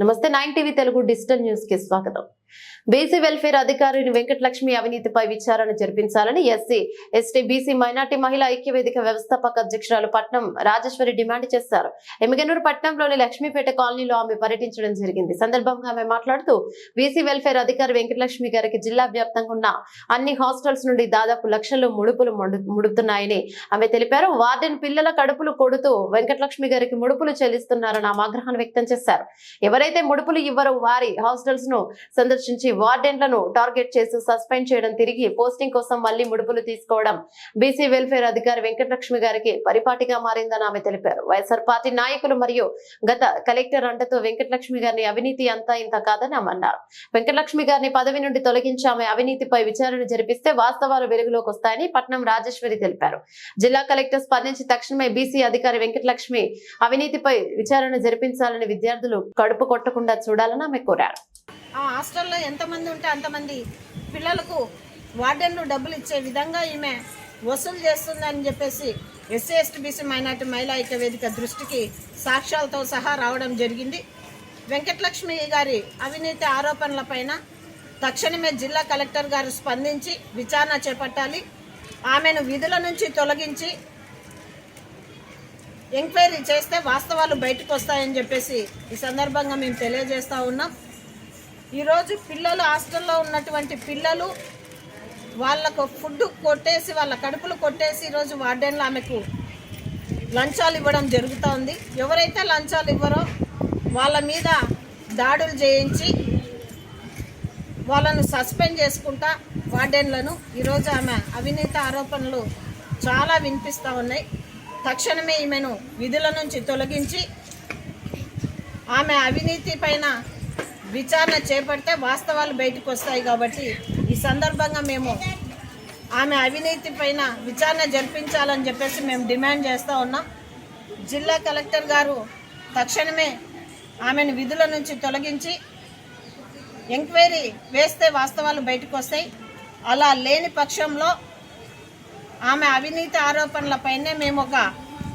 నమస్తే nine TV Telugu digital న్యూస్కి స్వాగతం. బీసీ వెల్ఫేర్ అధికారిని వెంకటలక్ష్మి అవినీతిపై విచారణ జరిపించాలని ఎస్సీ ఎస్టీ బీసీ మైనార్టీ మహిళా ఐక్యవేదిక వ్యవస్థాపక అధ్యక్షురాలు పట్నం రాజేశ్వరి డిమాండ్ చేశారు. ఎమ్మిగనూరు పట్నంలోని లక్ష్మీపేట కాలనీలో ఆమె పర్యటించడం జరిగింది. సందర్భంగా ఆమె మాట్లాడుతూ బీసీ వెల్ఫేర్ అధికారి వెంకటలక్ష్మి గారికి జిల్లా వ్యాప్తంగా ఉన్న అన్ని హాస్టల్స్ నుండి దాదాపు లక్షలు ముడుపులు ముడు- ముడుతున్నాయని ఆమె తెలిపారు. వార్డెన్ పిల్లల కడుపులు కొడుతూ వెంకటలక్ష్మి గారికి ముడుపులు చెల్లిస్తున్నారని ఆమె ఆగ్రహాన్ని వ్యక్తం చేశారు. ఎవరైతే ముడుపులు ఇవ్వరో వారి హాస్టల్స్ను సందర్శించి వార్డెన్లను టార్గెట్ చేసి సస్పెండ్ చేయడం తిరిగి పోస్టింగ్ కోసం మళ్ళీ ముడుపులు తీసుకోవడం బీసీ వెల్ఫేర్ అధికారి వెంకటలక్ష్మి గారికి పరిపాటిగా మారిందని ఆమె తెలిపారు. వైఎస్ఆర్ పార్టీ నాయకులు మరియు గత కలెక్టర్ అంటతో వెంకటలక్ష్మి గారిని అవినీతి అంతా ఇంత కాదని ఆమె అన్నారు. వెంకటలక్ష్మి గారిని పదవి నుండి తొలగించి ఆమె అవినీతిపై విచారణ జరిపిస్తే వాస్తవాలు వెలుగులోకి వస్తాయని పట్నం రాజేశ్వరి తెలిపారు. జిల్లా కలెక్టర్ స్పందించి తక్షణమే బీసీ అధికారి వెంకటలక్ష్మి అవినీతిపై విచారణ జరిపించాలని విద్యార్థులు కడుపు కొట్టకుండా చూడాలని ఆమె కోరారు. ఆ హాస్టల్లో ఎంతమంది ఉంటే అంతమంది పిల్లలకు వార్డెన్లు డబ్బులు ఇచ్చే విధంగా ఈమె వసూలు చేస్తుందని చెప్పేసి ఎస్సీ ఎస్టీ బీసీ మైనార్టీ మహిళా ఐక్య వేదిక దృష్టికి సాక్ష్యాలతో సహా రావడం జరిగింది. వెంకటలక్ష్మి గారి అవినీతి ఆరోపణలపైన తక్షణమే జిల్లా కలెక్టర్ గారు స్పందించి విచారణ చేపట్టాలి. ఆమెను విధుల నుంచి తొలగించి ఎంక్వైరీ చేస్తే వాస్తవాలు బయటకు వస్తాయని చెప్పేసి ఈ సందర్భంగా మేము తెలియజేస్తూ ఉన్నాం. ఈరోజు పిల్లలు హాస్టల్లో ఉన్నటువంటి పిల్లలు వాళ్ళకు ఫుడ్ కొట్టేసి వాళ్ళ కడుపులు కొట్టేసి ఈరోజు వార్డెన్లు ఆమెకు లంచాలు ఇవ్వడం జరుగుతోంది. ఎవరైతే లంచాలు ఇవ్వరో వాళ్ళ మీద దాడులు చేయించి వాళ్ళను సస్పెండ్ చేసుకుంటా వార్డెన్లను ఈరోజు ఆమె అవినీతి ఆరోపణలు చాలా వినిపిస్తూ ఉన్నాయి. తక్షణమే ఈమెను విధుల నుంచి తొలగించి ఆమె అవినీతి పైన విచారణ చేపడితే వాస్తవాలు బయటకు వస్తాయి కాబట్టి ఈ సందర్భంగా మేము ఆమె అవినీతి పైన విచారణ జరిపించాలని చెప్పేసి మేము డిమాండ్ చేస్తూ ఉన్నాం. జిల్లా కలెక్టర్ గారు తక్షణమే ఆమెను విధుల నుంచి తొలగించి ఎంక్వైరీ వేస్తే వాస్తవాలు బయటకు వస్తాయి. అలా లేని పక్షంలో ఆమె అవినీతి ఆరోపణలపైనే మేము ఒక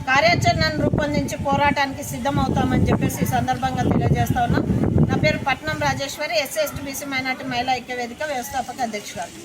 కార్యాచరణను రూపొందించి పోరాటానికి సిద్ధమవుతామని చెప్పేసి ఈ సందర్భంగా తెలియజేస్తా ఉన్నాం. నా పేరు Patnam Rajeshwari SC ST BC minority మహిళా ఐక్య వేదిక వ్యవస్థాపక అధ్యక్షురాలు.